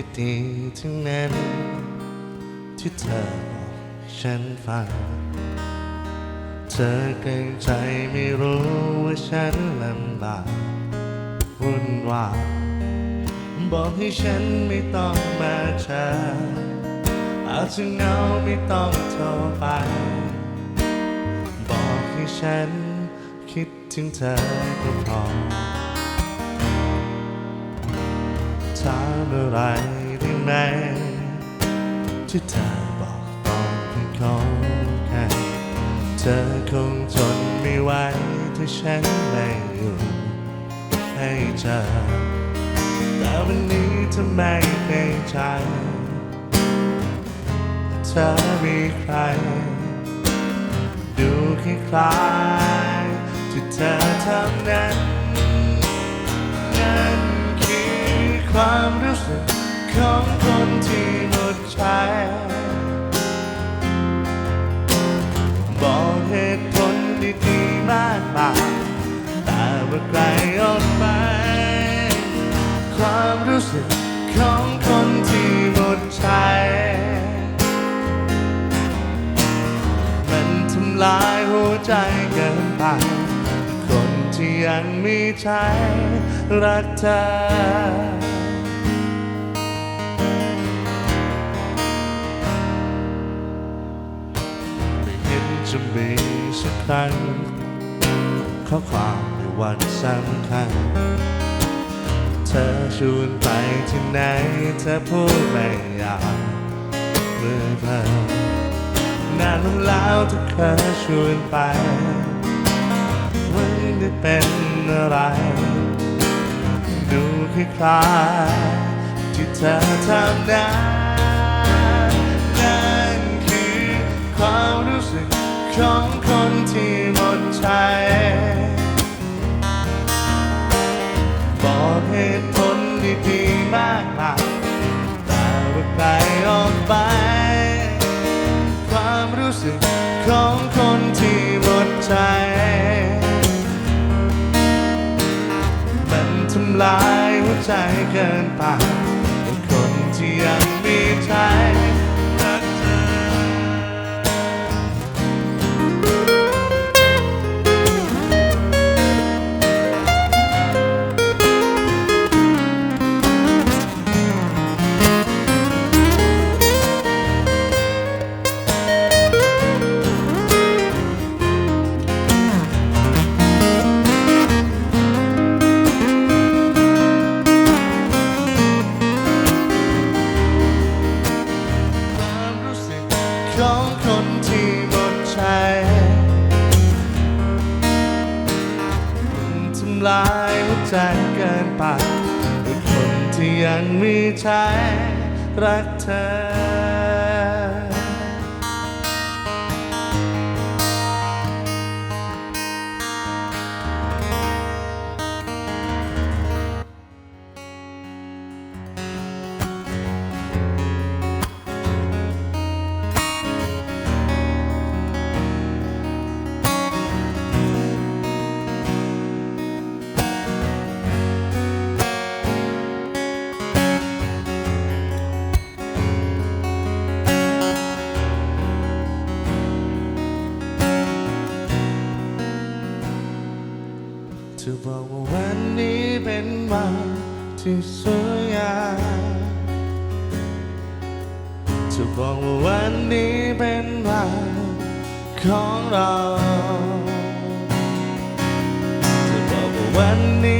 ที่ดีทั้งนั้น ที่เธอบอกให้ฉันฟัง เธอเกรงใจไม่รู้ว่าฉันลำบากวุ่นวายบอกให้ฉันไม่ต้องมาเช้าอาจจะเหงาไม่ต้องโทรไป บอกให้ฉันคิดถึงเธอก็พอ อะไรได้ไหมที่เธอบอกตอนที่เขาแค่เธอคงทนไม่ไหวถ้าฉันไม่อยู่ให้เธอแต่วันนี้เธอไม่ในใจเธอมีใคร ดูคล้ายๆที่เธอทำนั้น ความรู้สึกของคนที่หมดใจบอกเหตุผลดีๆมากมายแต่ว่าไกลออกไป ความรู้สึกของคนที่หมดใจ มันทำลายหัวใจเกินไป คนที่ยังมีใจรักเธอ จะมีสักครั้งข้อความในวันสำคัญ เธอชวนไปที่ไหนเธอพูดไม่อยากเมื่อเพลอนานแล้วเธอเคยชวนไปวันได้เป็นอะไร ดูคล้ายๆที่เธอทำได้ ของคนที่หมดใจบอกเหตุผลดีๆมากมายแต่ว่าไกลออกไป ความรู้สึกของคนที่หมดใจ มันทำลายหัวใจเกินไปคนที่ยังมีใจ เกินคนที่ยังมีใจรักเธอ จะบอกว่าวันนี้เป็นวันที่สวยงามจะบอกว่าวันนี้เป็นวันของเราจะบอกว่าวันนี้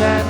sunshine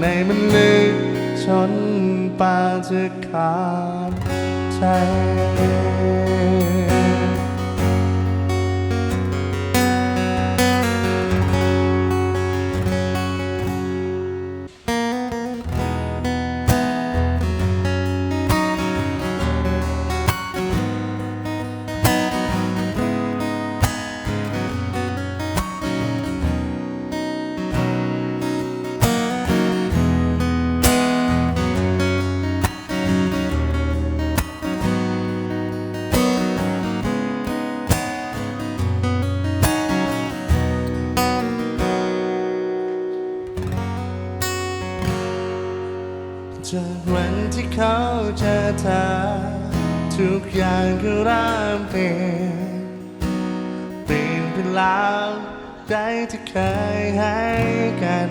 ในมันลึกจนป่าจะขาดใจ จากวันที่เขาเจอทธทุกอย่างก็เริ่มเปลี่ยนเปลี่ยนไปแล้วได้ที่เคยให้กัน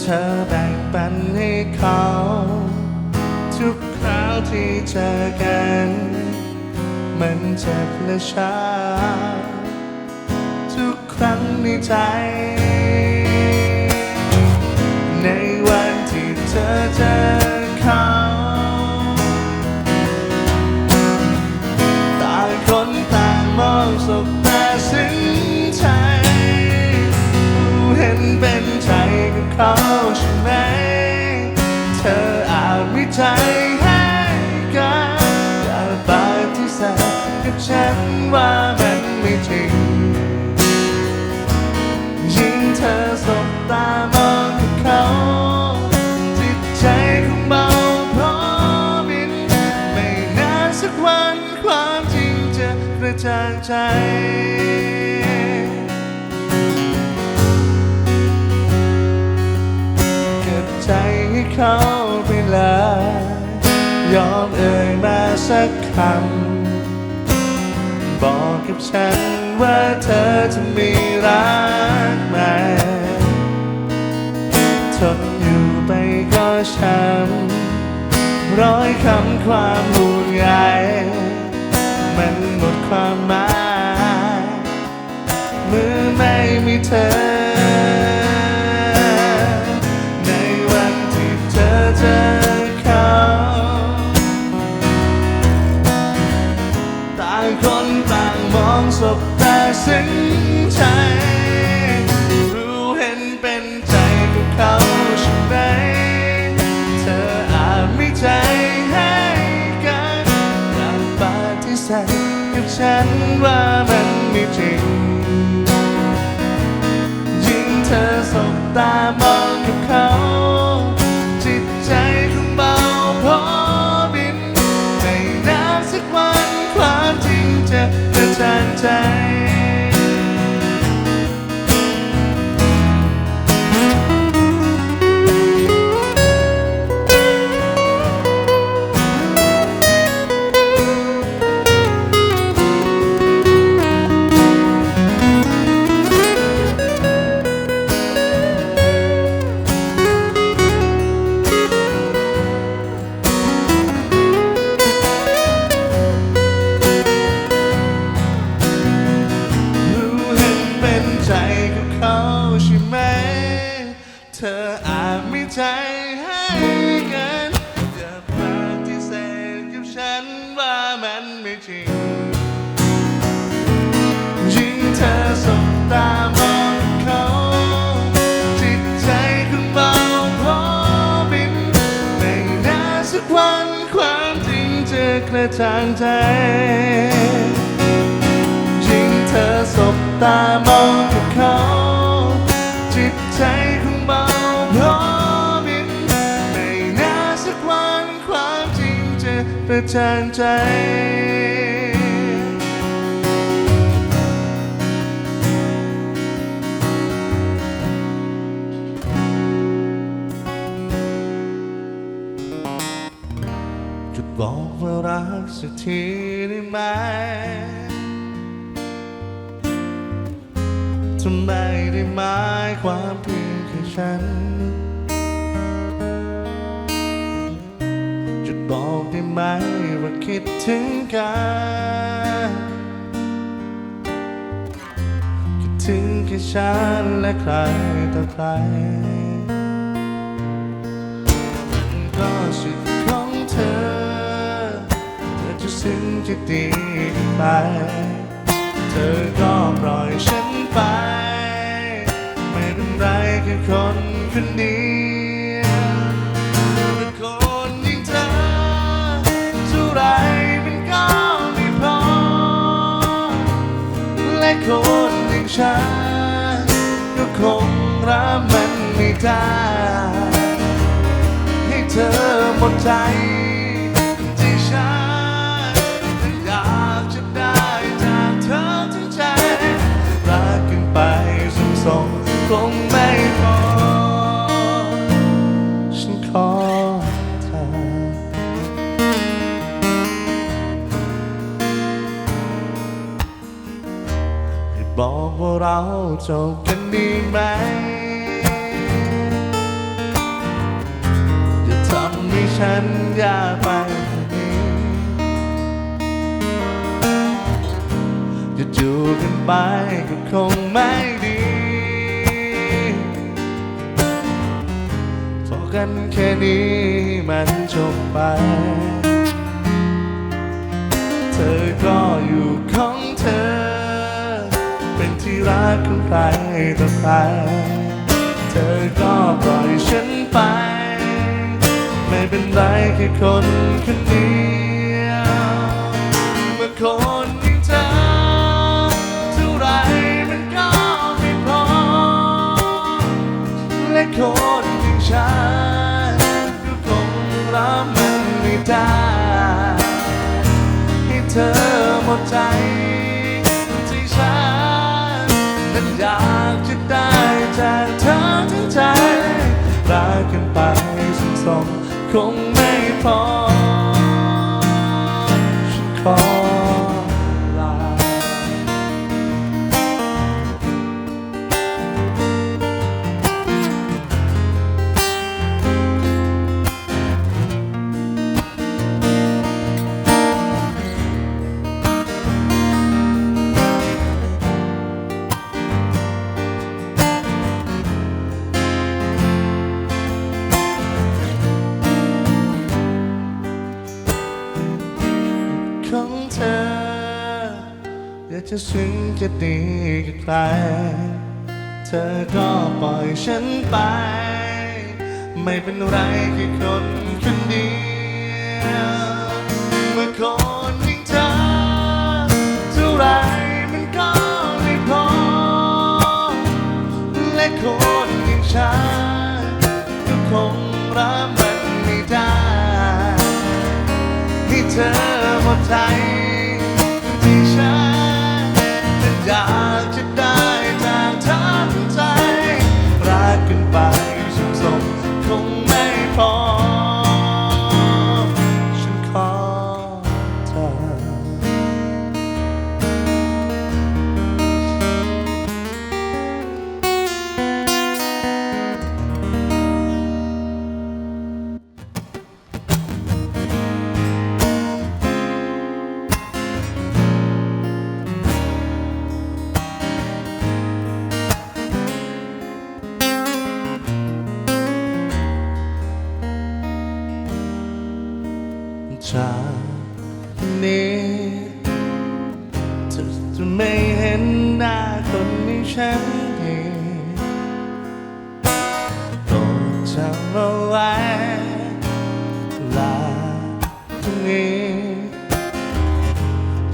เธอแบ่งปันให้เขา ทุกคราวที่เจอกัน มันเจ็บและช้าทุกครั้งในใจ เจอเขาต่างคนต่างมองสบตาซึ้งใจเห็นเป็นใจกับเขาใช่ไหม เธออาจไม่ใจ สักคำบอกกับฉันว่าเธอจะมีรักใหม่ทนอยู่ไปก็ช้ำร้อยคำความห่วงใย ทางใจ ยิ่งเธอสบตามองกับเขา จิตใจของเบาเพราะบินไม่นาสักวันความจริงจะประจานใจ ทีได้ไหมทำไมได้หมายความเพียงแค่ฉัน จะบอกได้ไหมว่าคิดถึงกันคิดถึงแค่ฉันและใครต่อใครก็สิทธิ์ของเธอ เธอจะซึ้งจะดีไป เธอก็ปล่อยฉันไป ไม่เป็นไรแค่คนคนเดียวแต่คนอย่างเธอเท่าไรมันก็ไม่พอ และคนอย่างฉันก็คงรับมันไม่ได้ ให้เธอหมดใจ จบกันดีไหมจะทำให้ฉันยากไปจะอยู่กันไปก็คงไม่ดีพอกันแค่นี้มันจบไป เธอก็อยู่ เป็นที่รักของใครต่อใครเธอก็ปล่อยฉันไป ไม่เป็นไรแค่คนคนเดียวเมื่อคนอย่างเธอเท่าไรมันก็ไม่พอ และคนอย่างฉันก็คงรับมันไม่ได้ให้เธอหมดใจ งคงไม่พอ อยากจะซึ้งจะดีกับใครเธอก็ปล่อยฉันไป ไม่เป็นไรแค่คนคนเดียวเมื่อคนอย่งเธอเท่าไรมันก็ไม่พอ และคนอย่งฉันก็คงรับมันไม่ได้ ให้เธอหมดใจ นี้เธอจะไม่เห็นหน้าคนที่ฉันเองโปรดจำเอาไว้ลาตรงนี้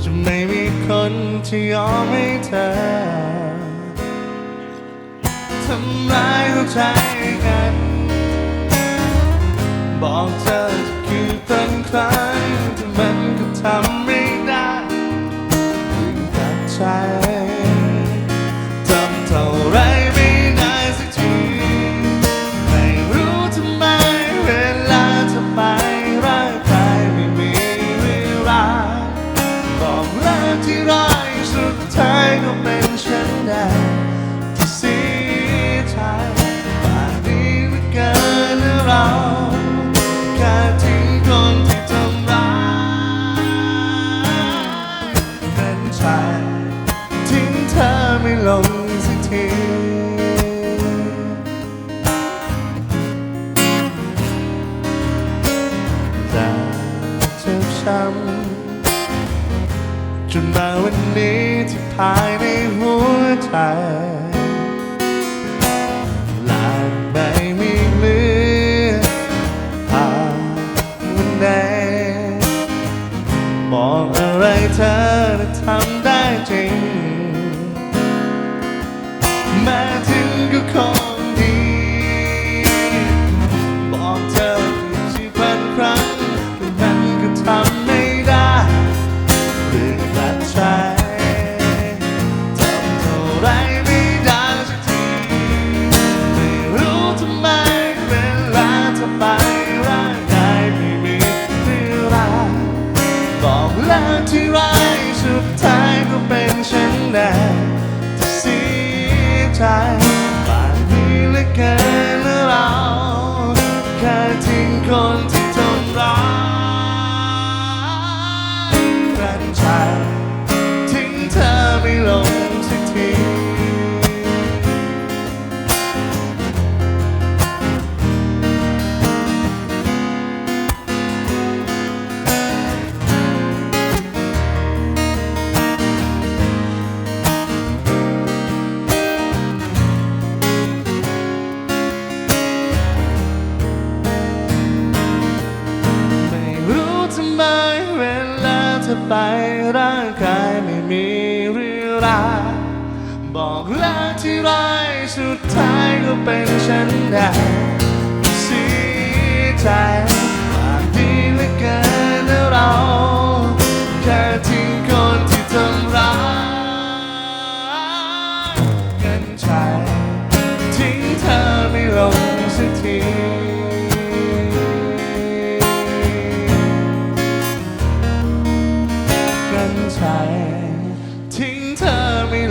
จะไม่มีคนที่ยอมให้เธอทำร้ายหัวใจกัน บอกเธอ ก็เป็นฉันได้ที่เสียใจบาดนี้เหลือเกินเราแค่ทิ้งคนที่ทำร้ายเป็นใจทิ้งเธอไม่ลงสักทีจะเจ็บช้ำจนมาวันนี้ที่ภายใน วใจลานไม่มีเหลือภาพวันใดบอกอะไรเธอจะทำได้จริง มาถึงก็คง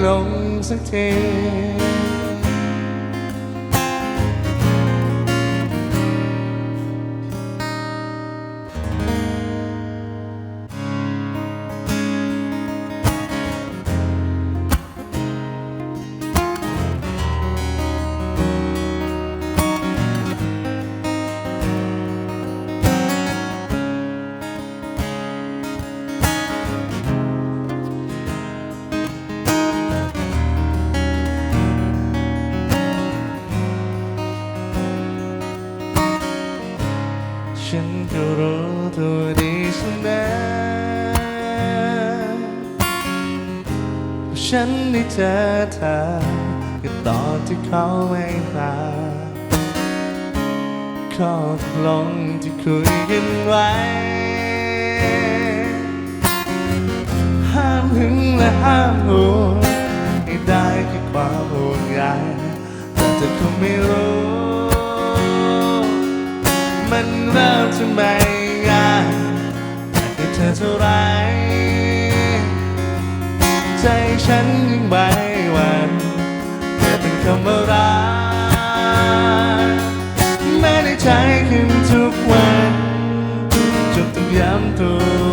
ลงสักที ฉันได้เจอเธอก็ตอนที่เขาไม่มาข้อตกลงที่คุยกันไว้ ห้ามหึงและห้ามหวงให้ได้แค่ความห่วงใยแต่เธอคงไม่รู้ มันเริ่มจะไม่ง่ายแต่เธอเท่าไร ใจฉันยิ่งใบวันแค่เป็นคำว่ารักแม้ในใจขึ้นทุกวันจนต้องย้ำตัว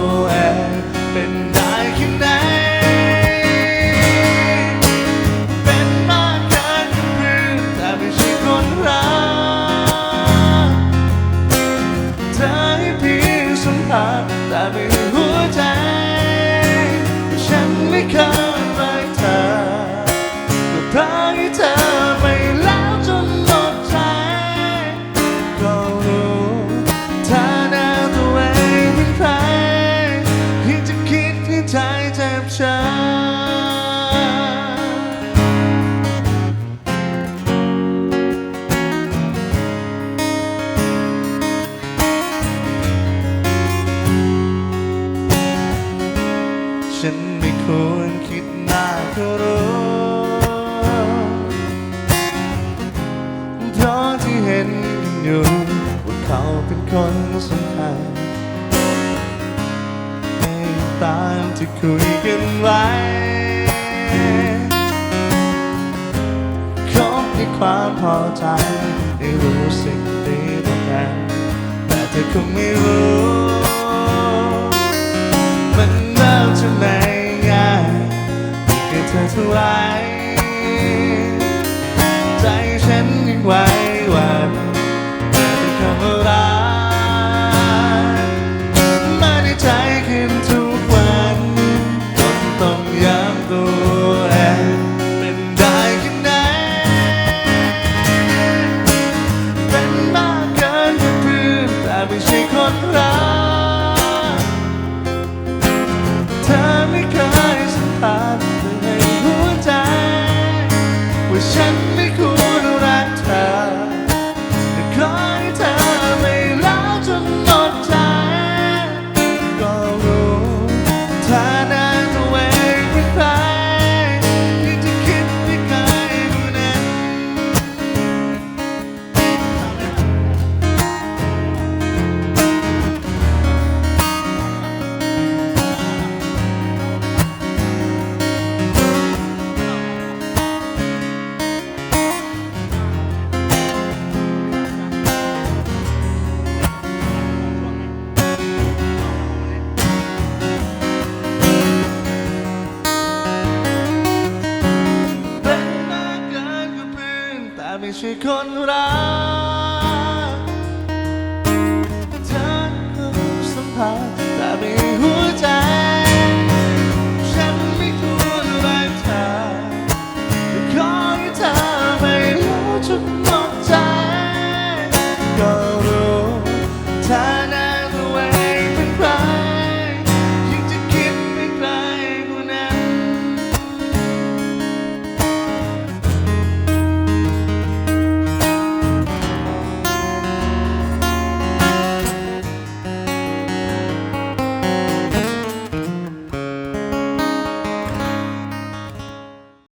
ยู่ว่าเขาเป็นคนสำคัญตามที่คุยกันไว้คบด้ความพอใจได้รู้สิ่งที่ต้องการแต่เธอคงไม่รู้ มันเริ่มจะไหนง่ายไม่เกิดเธอเท่าไรใจฉันยังไหว้ว่า ช่คนรัก